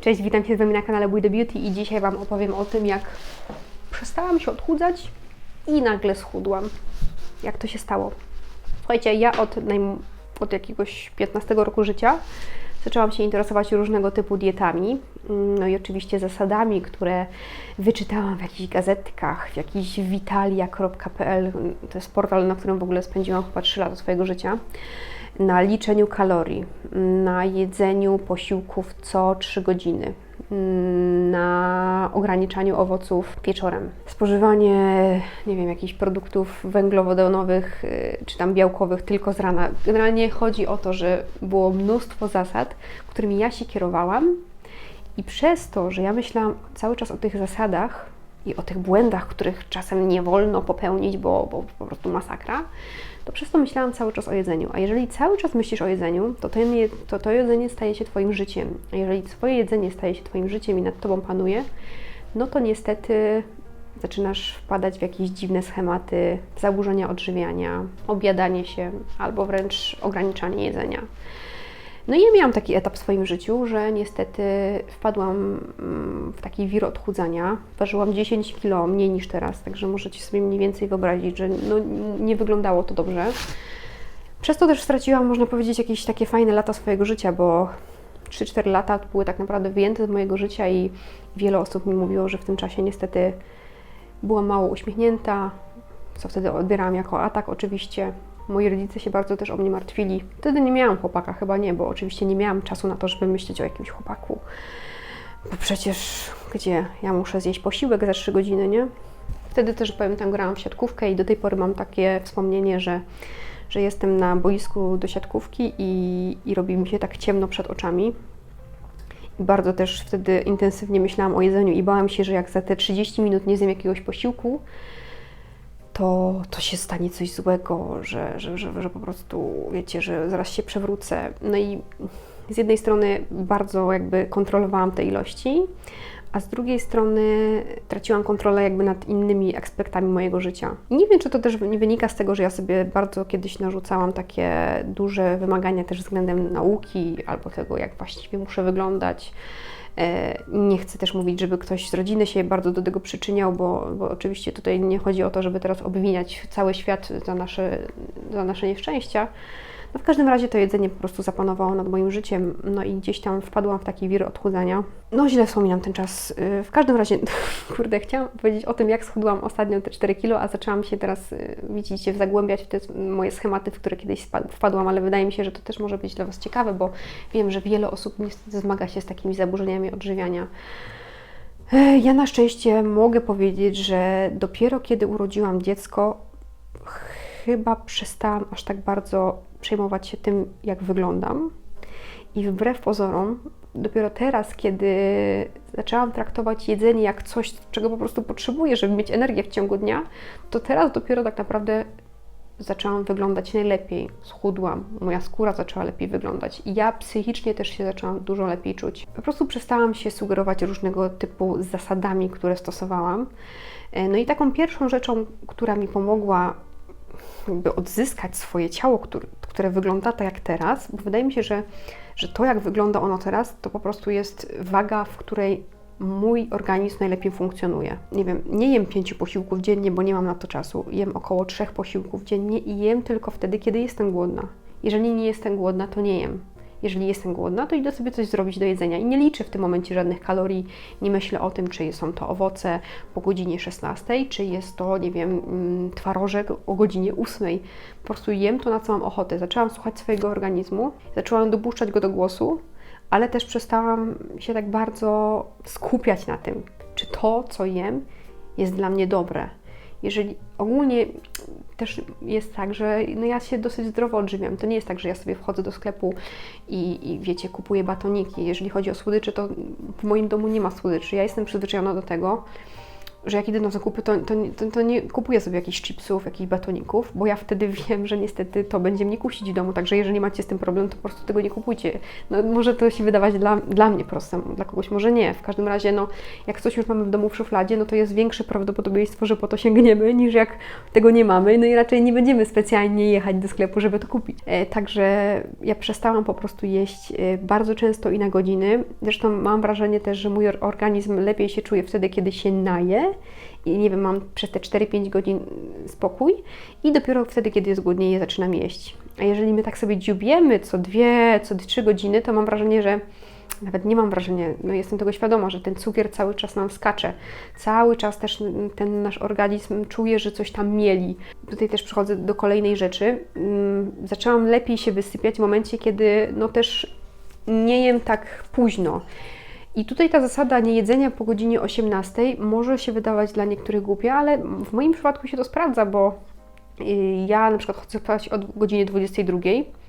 Cześć, witam się z Wami na kanale Buy the Beauty i dzisiaj Wam opowiem o tym, jak przestałam się odchudzać i nagle schudłam. Jak to się stało? Słuchajcie, ja od, od jakiegoś 15 roku życia zaczęłam się interesować różnego typu dietami. Mm, No i oczywiście zasadami, które wyczytałam w jakichś gazetkach, w jakichś vitalia.pl. To jest portal, na którym w ogóle spędziłam chyba 3 lata swojego życia na liczeniu kalorii, na jedzeniu posiłków co 3 godziny, na ograniczaniu owoców wieczorem, spożywanie, nie wiem, jakichś produktów węglowodanowych y, czy tam białkowych tylko z rana. Generalnie chodzi o to, że było mnóstwo zasad, którymi ja się kierowałam i przez to, że ja myślałam cały czas o tych zasadach i o tych błędach, których czasem nie wolno popełnić, bo, bo po prostu masakra, to przez to myślałam cały czas o jedzeniu. A jeżeli cały czas myślisz o jedzeniu, to to, to jedzenie staje się Twoim życiem. A jeżeli Twoje jedzenie staje się Twoim życiem i nad Tobą panuje, no to niestety zaczynasz wpadać w jakieś dziwne schematy, zaburzenia odżywiania, objadanie się albo wręcz ograniczanie jedzenia. No i ja miałam taki etap w swoim życiu, że niestety wpadłam mm, w taki wir odchudzania. Ważyłam 10 kg mniej niż teraz, także możecie sobie mniej więcej wyobrazić, że no, nie wyglądało to dobrze. Przez to też straciłam, można powiedzieć, jakieś takie fajne lata swojego życia, bo 3-4 lata były tak naprawdę wyjęte z mojego życia i wiele osób mi mówiło, że w tym czasie niestety byłam mało uśmiechnięta, co wtedy odbierałam jako atak oczywiście. Moi rodzice się bardzo też o mnie martwili. Wtedy nie miałam chłopaka, chyba nie, bo oczywiście nie miałam czasu na to, żeby myśleć o jakimś chłopaku. Bo przecież gdzie? Ja muszę zjeść posiłek za 3 godziny, nie? Wtedy też pamiętam, grałam w siatkówkę i do tej pory mam takie wspomnienie, że, że jestem na boisku do siatkówki i, i robi mi się tak ciemno przed oczami. I bardzo też wtedy intensywnie myślałam o jedzeniu i bałam się, że jak za te 30 minut nie zjem jakiegoś posiłku, to, to się stanie coś złego, że, że, że, że po prostu, wiecie, że zaraz się przewrócę. No i z jednej strony bardzo jakby kontrolowałam te ilości, a z drugiej strony traciłam kontrolę jakby nad innymi aspektami mojego życia. Nie wiem, czy to też nie wynika z tego, że ja sobie bardzo kiedyś narzucałam takie duże wymagania też względem nauki albo tego, jak właściwie muszę wyglądać. E, Nie chcę też mówić, żeby ktoś z rodziny się bardzo do tego przyczyniał, bo, bo oczywiście tutaj nie chodzi o to, żeby teraz obwiniać cały świat za nasze, za nasze nieszczęścia. No w każdym razie to jedzenie po prostu zapanowało nad moim życiem, no i gdzieś tam wpadłam w taki wir odchudzania. No źle wspominam ten czas. Y, W każdym razie, kurde, chciałam powiedzieć o tym, jak schudłam ostatnio te 4 kilo, a zaczęłam się teraz, y, widzicie, zagłębiać w te moje schematy, w które kiedyś wpadłam, ale wydaje mi się, że to też może być dla Was ciekawe, bo wiem, że wiele osób niestety zmaga się z takimi zaburzeniami odżywiania. E, Ja na szczęście mogę powiedzieć, że dopiero kiedy urodziłam dziecko, chyba przestałam aż tak bardzo przejmować się tym, jak wyglądam. I wbrew pozorom, dopiero teraz, kiedy zaczęłam traktować jedzenie jak coś, czego po prostu potrzebuję, żeby mieć energię w ciągu dnia, to teraz dopiero tak naprawdę zaczęłam wyglądać najlepiej. Schudłam, moja skóra zaczęła lepiej wyglądać i ja psychicznie też się zaczęłam dużo lepiej czuć. Po prostu przestałam się sugerować różnego typu zasadami, które stosowałam. E, No i taką pierwszą rzeczą, która mi pomogła jakby odzyskać swoje ciało, które, które wygląda tak jak teraz, bo wydaje mi się, że, że to jak wygląda ono teraz, to po prostu jest waga, w której mój organizm najlepiej funkcjonuje. Nie wiem, nie jem pięciu posiłków dziennie, bo nie mam na to czasu. Jem około trzech posiłków dziennie i jem tylko wtedy, kiedy jestem głodna. Jeżeli nie jestem głodna, to nie jem. Jeżeli jestem głodna, to idę sobie coś zrobić do jedzenia i nie liczę w tym momencie żadnych kalorii, nie myślę o tym, czy są to owoce po godzinie 16, czy jest to, nie wiem, mm, twarożek o godzinie 8. Po prostu jem to, na co mam ochotę. Zaczęłam słuchać swojego organizmu, zaczęłam dopuszczać go do głosu, ale też przestałam się tak bardzo skupiać na tym, czy to, co jem, jest dla mnie dobre. Jeżeli ogólnie też jest tak, że no ja się dosyć zdrowo odżywiam. To nie jest tak, że ja sobie wchodzę do sklepu i, i wiecie, kupuję batoniki. Jeżeli chodzi o słodycze, to w moim domu nie ma słodyczy. Ja jestem przyzwyczajona do tego, że jak idę na zakupy, to, to, to, to nie kupuję sobie jakichś chipsów, jakichś batoników, bo ja wtedy wiem, że niestety to będzie mnie kusić w domu, także jeżeli macie z tym problem, to po prostu tego nie kupujcie. No, może to się wydawać dla, dla mnie proste, dla kogoś może nie. W każdym razie, no, jak coś już mamy w domu w szufladzie, no to jest większe prawdopodobieństwo, że po to sięgniemy, niż jak tego nie mamy, no i raczej nie będziemy specjalnie jechać do sklepu, żeby to kupić. E, także ja przestałam po prostu jeść e, bardzo często i na godziny. Zresztą mam wrażenie też, że mój or- organizm lepiej się czuje wtedy, kiedy się naje i nie wiem, mam przez te 4-5 godzin spokój i dopiero wtedy, kiedy jest głodniej, zaczynam jeść. A jeżeli my tak sobie dziubiemy co dwie, co trzy godziny, to mam wrażenie, że nawet nie mam wrażenia, no jestem tego świadoma, że ten cukier cały czas nam skacze. Cały czas też ten nasz organizm czuje, że coś tam mieli. Tutaj też przechodzę do kolejnej rzeczy. Mm, Zaczęłam lepiej się wysypiać w momencie, kiedy no też nie jem tak późno. I tutaj ta zasada niejedzenia po godzinie 18 może się wydawać dla niektórych głupia, ale w moim przypadku się to sprawdza, bo y, ja na przykład chodzę spać od godziny 22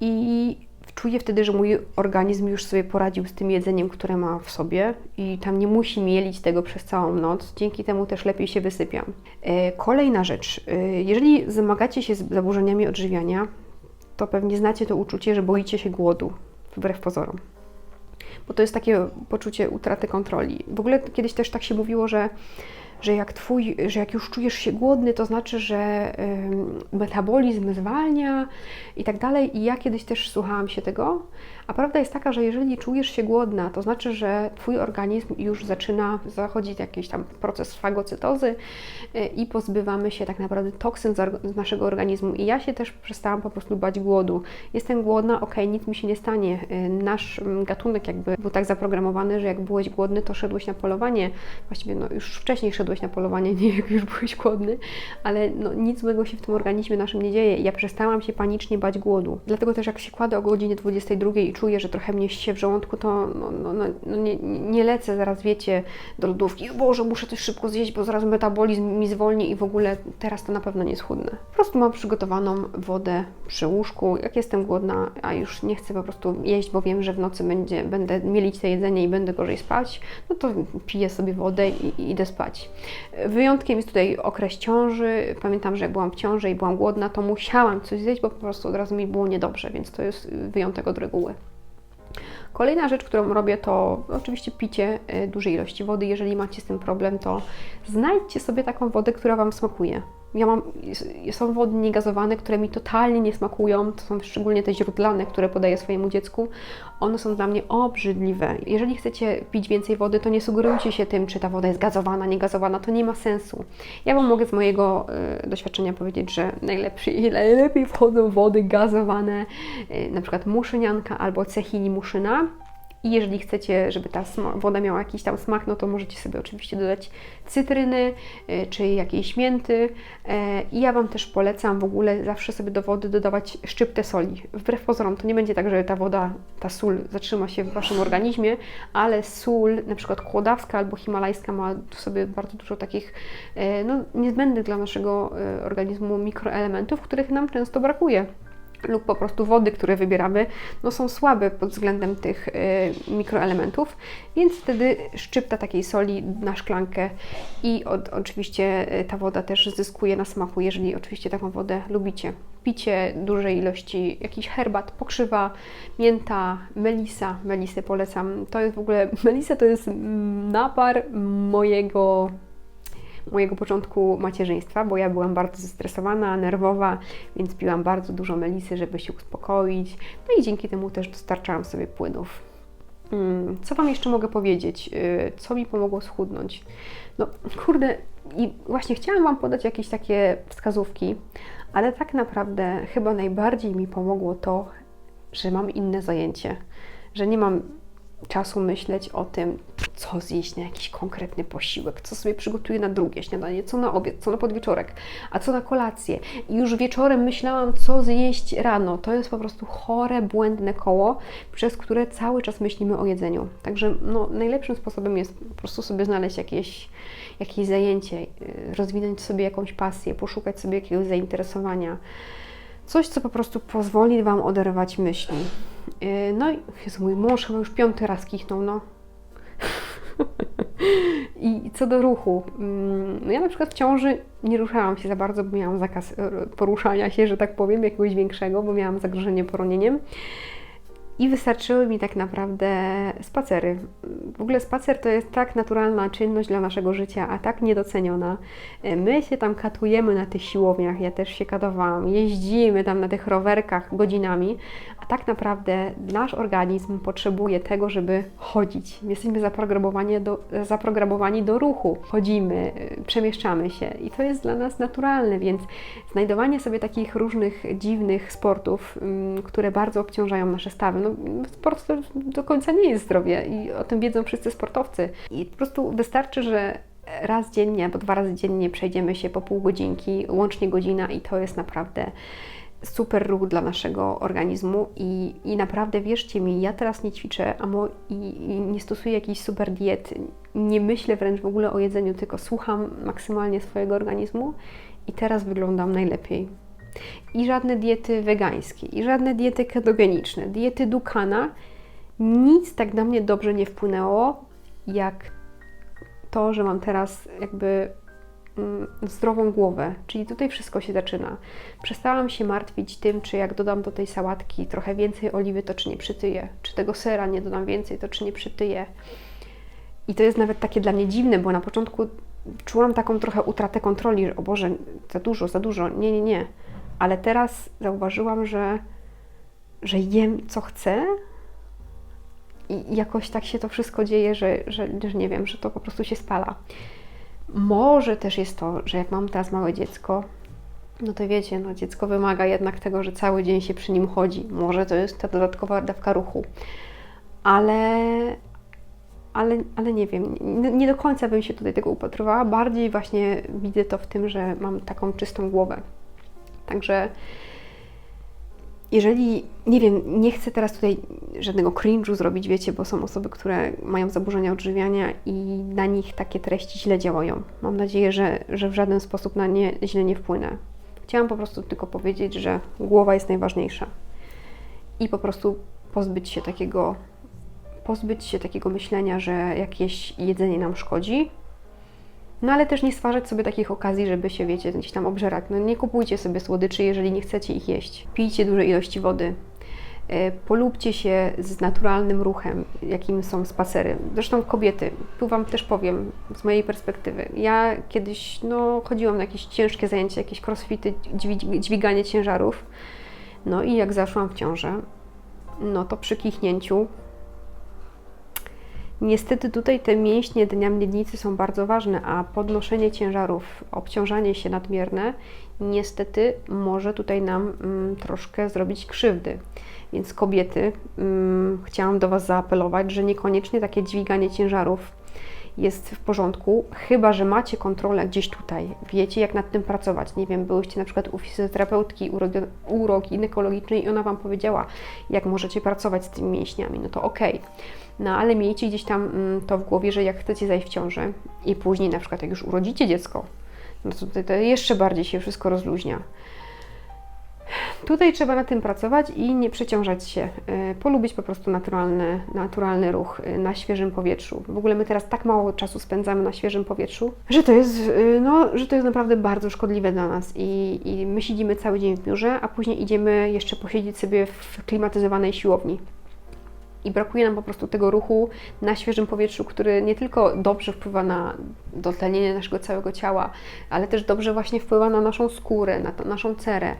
i czuję wtedy, że mój organizm już sobie poradził z tym jedzeniem, które ma w sobie i tam nie musi mielić tego przez całą noc. Dzięki temu też lepiej się wysypiam. E, Kolejna rzecz. E, Jeżeli zmagacie się z zaburzeniami odżywiania, to pewnie znacie to uczucie, że boicie się głodu, wbrew pozorom bo to jest takie poczucie utraty kontroli. W ogóle kiedyś też tak się mówiło, że, że, jak, twój, że jak już czujesz się głodny, to znaczy, że ym, metabolizm zwalnia i tak dalej. I ja kiedyś też słuchałam się tego. A prawda jest taka, że jeżeli czujesz się głodna, to znaczy, że Twój organizm już zaczyna zachodzić jakiś tam proces fagocytozy y, i pozbywamy się tak naprawdę toksyn z, naszego organizmu. I ja się też przestałam po prostu bać głodu. Jestem głodna, okej, nic mi się nie stanie. Y, Nasz mm, gatunek jakby był tak zaprogramowany, że jak byłeś głodny, to szedłeś na polowanie. Właściwie no, już wcześniej szedłeś na polowanie, nie jak już byłeś głodny, ale no, nic złego się w tym organizmie naszym nie dzieje. Ja przestałam się panicznie bać głodu. Dlatego też jak się kładę o godzinie 22 czuję, że trochę mnie się w żołądku, to no, no, no, no nie, nie lecę zaraz, wiecie, do lodówki. O Boże, muszę coś szybko zjeść, bo zaraz metabolizm mi zwolni i w ogóle teraz to na pewno nie schudnę. Po prostu mam przygotowaną wodę przy łóżku. Jak jestem głodna, a już nie chcę po prostu jeść, bo wiem, że w nocy będzie, będę mielić to jedzenie i będę gorzej spać, no to piję sobie wodę i, i idę spać. Wyjątkiem jest tutaj okres ciąży. Pamiętam, że jak byłam w ciąży i byłam głodna, to musiałam coś zjeść, bo po prostu od razu mi było niedobrze, więc to jest wyjątek od reguły. Kolejna rzecz, którą robię, to oczywiście picie y, dużej ilości wody. Jeżeli macie z tym problem, to znajdźcie sobie taką wodę, która Wam smakuje. Ja mam, są wody niegazowane, które mi totalnie nie smakują. To są szczególnie te źródlane, które podaję swojemu dziecku. One są dla mnie obrzydliwe. Jeżeli chcecie pić więcej wody, to nie sugerujcie się tym, czy ta woda jest gazowana, niegazowana. To nie ma sensu. Ja Wam mogę z mojego y, doświadczenia powiedzieć, że najlepszy, najlepiej wchodzą wody gazowane, y, na przykład muszynianka albo cechini muszyna. I jeżeli chcecie, żeby ta woda miała jakiś tam smak, no to możecie sobie oczywiście dodać cytryny y, czy jakiejś mięty. E, I ja Wam też polecam w ogóle zawsze sobie do wody dodawać szczyptę soli. Wbrew pozorom to nie będzie tak, że ta woda, ta sól zatrzyma się w Waszym organizmie, ale sól, na przykład kłodawska albo himalajska ma w sobie bardzo dużo takich e, no, niezbędnych dla naszego organizmu mikroelementów, których nam często brakuje lub po prostu wody, które wybieramy, no są słabe pod względem tych y, mikroelementów, więc wtedy szczypta takiej soli na szklankę i od, oczywiście y, ta woda też zyskuje na smaku, jeżeli oczywiście taką wodę lubicie. Picie dużej ilości jakichś herbat, pokrzywa, mięta, melisa, melisy polecam. To jest w ogóle, melisa to jest mm, napar mojego mojego początku macierzyństwa, bo ja byłam bardzo zestresowana, nerwowa, więc piłam bardzo dużo melisy, żeby się uspokoić. No i dzięki temu też dostarczałam sobie płynów. Mm, Co Wam jeszcze mogę powiedzieć? Yy, Co mi pomogło schudnąć? No, kurde, i właśnie chciałam Wam podać jakieś takie wskazówki, ale tak naprawdę chyba najbardziej mi pomogło to, że mam inne zajęcie, że nie mam czasu myśleć o tym, co zjeść na jakiś konkretny posiłek, co sobie przygotuję na drugie śniadanie, co na obiad, co na podwieczorek, a co na kolację. I już wieczorem myślałam, co zjeść rano. To jest po prostu chore, błędne koło, przez które cały czas myślimy o jedzeniu. Także no, najlepszym sposobem jest po prostu sobie znaleźć jakieś, jakieś zajęcie, yy, rozwinąć sobie jakąś pasję, poszukać sobie jakiegoś zainteresowania. Coś, co po prostu pozwoli Wam oderwać myśli. Yy, No i Jezu, mój mąż chyba już piąty raz kichnął, no. I co do ruchu, no ja na przykład w ciąży nie ruszałam się za bardzo, bo miałam zakaz e, poruszania się, że tak powiem, jakiegoś większego, bo miałam zagrożenie poronieniem. I wystarczyły mi tak naprawdę spacery. W ogóle spacer to jest tak naturalna czynność dla naszego życia, a tak niedoceniona. My się tam katujemy na tych siłowniach, ja też się katowałam, jeździmy tam na tych rowerkach godzinami, a tak naprawdę nasz organizm potrzebuje tego, żeby chodzić. Jesteśmy zaprogramowani do, zaprogramowani do ruchu. Chodzimy, przemieszczamy się i to jest dla nas naturalne, więc znajdowanie sobie takich różnych dziwnych sportów, mm, które bardzo obciążają nasze stawy, no, sport to do końca nie jest zdrowie i o tym wiedzą wszyscy sportowcy. I po prostu wystarczy, że raz dziennie albo dwa razy dziennie przejdziemy się po pół godzinki, łącznie godzina i to jest naprawdę super ruch dla naszego organizmu. I, i naprawdę wierzcie mi, ja teraz nie ćwiczę a mo, i, i nie stosuję jakiejś super diet, nie myślę wręcz w ogóle o jedzeniu, tylko słucham maksymalnie swojego organizmu i teraz wyglądam najlepiej i żadne diety wegańskie, i żadne diety ketogeniczne, diety Dukana, nic tak na mnie dobrze nie wpłynęło, jak to, że mam teraz jakby mm, zdrową głowę, czyli tutaj wszystko się zaczyna. Przestałam się martwić tym, czy jak dodam do tej sałatki trochę więcej oliwy, to czy nie przytyję, czy tego sera nie dodam więcej, to czy nie przytyję. I to jest nawet takie dla mnie dziwne, bo na początku czułam taką trochę utratę kontroli, że o Boże, za dużo, za dużo. Nie, nie, nie ale teraz zauważyłam, że, że jem co chcę i jakoś tak się to wszystko dzieje, że, że, że nie wiem, że to po prostu się spala. Może też jest to, że jak mam teraz małe dziecko, no to wiecie, no dziecko wymaga jednak tego, że cały dzień się przy nim chodzi. Może to jest ta dodatkowa dawka ruchu. Ale, ale, ale nie wiem, nie, nie do końca bym się tutaj tego upatrywała. Bardziej właśnie widzę to w tym, że mam taką czystą głowę. Także jeżeli, nie wiem, nie chcę teraz tutaj żadnego cringe'u zrobić, wiecie, bo są osoby, które mają zaburzenia odżywiania i na nich takie treści źle działają. Mam nadzieję, że, że w żaden sposób na nie źle nie wpłynę. Chciałam po prostu tylko powiedzieć, że głowa jest najważniejsza i po prostu pozbyć się takiego, pozbyć się takiego myślenia, że jakieś jedzenie nam szkodzi, no ale też nie stwarzać sobie takich okazji, żeby się, wiecie, gdzieś tam obżerać. No nie kupujcie sobie słodyczy, jeżeli nie chcecie ich jeść. Pijcie duże ilości wody. E, polubcie się z naturalnym ruchem, jakim są spacery. Zresztą kobiety, tu Wam też powiem z mojej perspektywy. Ja kiedyś no, chodziłam na jakieś ciężkie zajęcia, jakieś crossfity, dźwiganie ciężarów. No i jak zaszłam w ciążę, no to przy kichnięciu Niestety tutaj te mięśnie dnia miednicy są bardzo ważne, a podnoszenie ciężarów, obciążanie się nadmierne niestety może tutaj nam mm, troszkę zrobić krzywdy. Więc kobiety, mm, chciałam do Was zaapelować, że niekoniecznie takie dźwiganie ciężarów jest w porządku, chyba że macie kontrolę gdzieś tutaj, wiecie jak nad tym pracować. Nie wiem, byłyście na przykład u fizjoterapeutki uroginekologicznej i ona Wam powiedziała, jak możecie pracować z tymi mięśniami, no to okej. Okay. No ale miejcie gdzieś tam mm, to w głowie, że jak chcecie zajść w ciążę i później na przykład jak już urodzicie dziecko, no to, to jeszcze bardziej się wszystko rozluźnia. Tutaj trzeba na tym pracować i nie przeciążać się. E, polubić po prostu naturalny, naturalny ruch e, na świeżym powietrzu. W ogóle my teraz tak mało czasu spędzamy na świeżym powietrzu, że to jest, e, no, że to jest naprawdę bardzo szkodliwe dla nas. I, I my siedzimy cały dzień w biurze, a później idziemy jeszcze posiedzieć sobie w klimatyzowanej siłowni i brakuje nam po prostu tego ruchu na świeżym powietrzu, który nie tylko dobrze wpływa na dotlenienie naszego całego ciała, ale też dobrze właśnie wpływa na naszą skórę, na naszą cerę.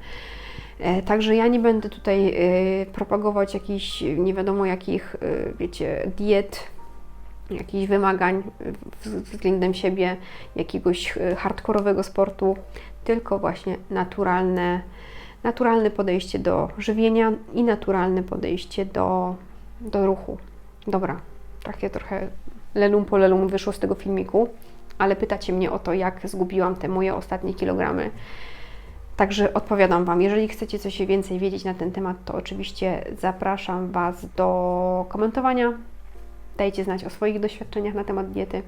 E, także ja nie będę tutaj e, propagować jakichś nie wiadomo jakich, e, wiecie, diet, jakichś wymagań względem siebie, jakiegoś hardkorowego sportu, tylko właśnie naturalne, naturalne podejście do żywienia i naturalne podejście do, do ruchu. Dobra, takie trochę lelum po lelum wyszło z tego filmiku, ale pytacie mnie o to, jak zgubiłam te moje ostatnie kilogramy. Także odpowiadam Wam. Jeżeli chcecie coś więcej wiedzieć na ten temat, to oczywiście zapraszam Was do komentowania. Dajcie znać o swoich doświadczeniach na temat diety.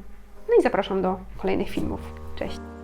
No i zapraszam do kolejnych filmów. Cześć!